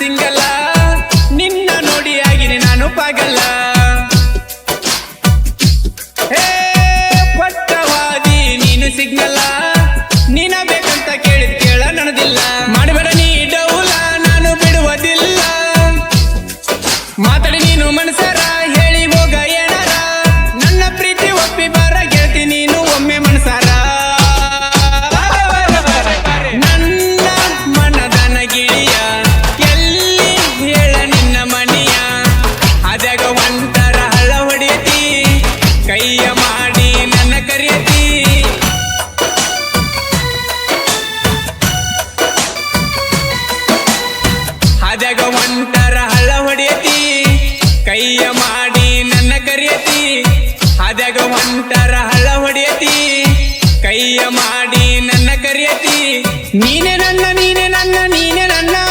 ಸಿಂಗಲ್ಲ. ನಿನ್ನ ನೋಡಿಯಾಗಿನಿ ನಾನು ಪಾಗಲ್ಲ. ಹೇ ಪಟ್ಟವಾದಿ ನೀನು ಸಿಗ್ನಲ್ಲ. ನೀನ ಬೇಕಂತ ಕೇಳಿ ಕೇಳ ನನದಿಲ್ಲ ಮಾಡಬೇಡ ನೀ ಡೌಲ, ನಾನು ಬಿಡುವುದಿಲ್ಲ. ಮಾತಾಡಿ ಕರಿಯತಿ. ಅದಾಗ ಒಂಟರ ಹಳ ಹೊಡೆಯತಿ. ಕೈಯ ಮಾಡಿ ನನ್ನ ಕರಿಯತಿ. ನೀನೆ ನನ್ನ ನೀನೆ ನನ್ನ ನೀನೆ ನನ್ನ.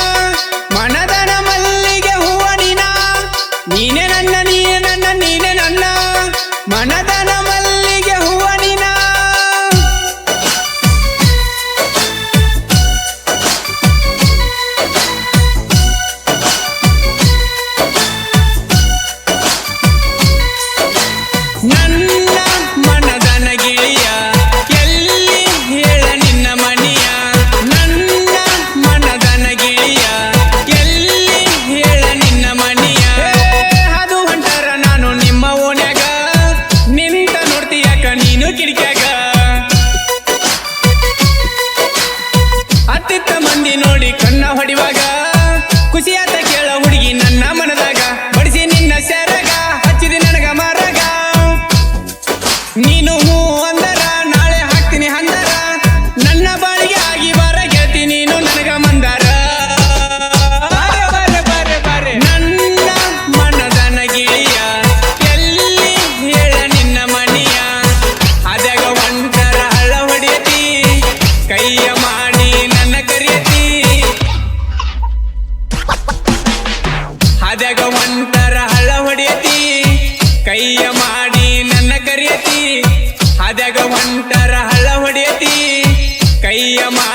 Need no more. ಹೊಂಟರ ಹಳ್ಳ ಹೊಡೆಯತಿ ಕೈಯ ಮಾ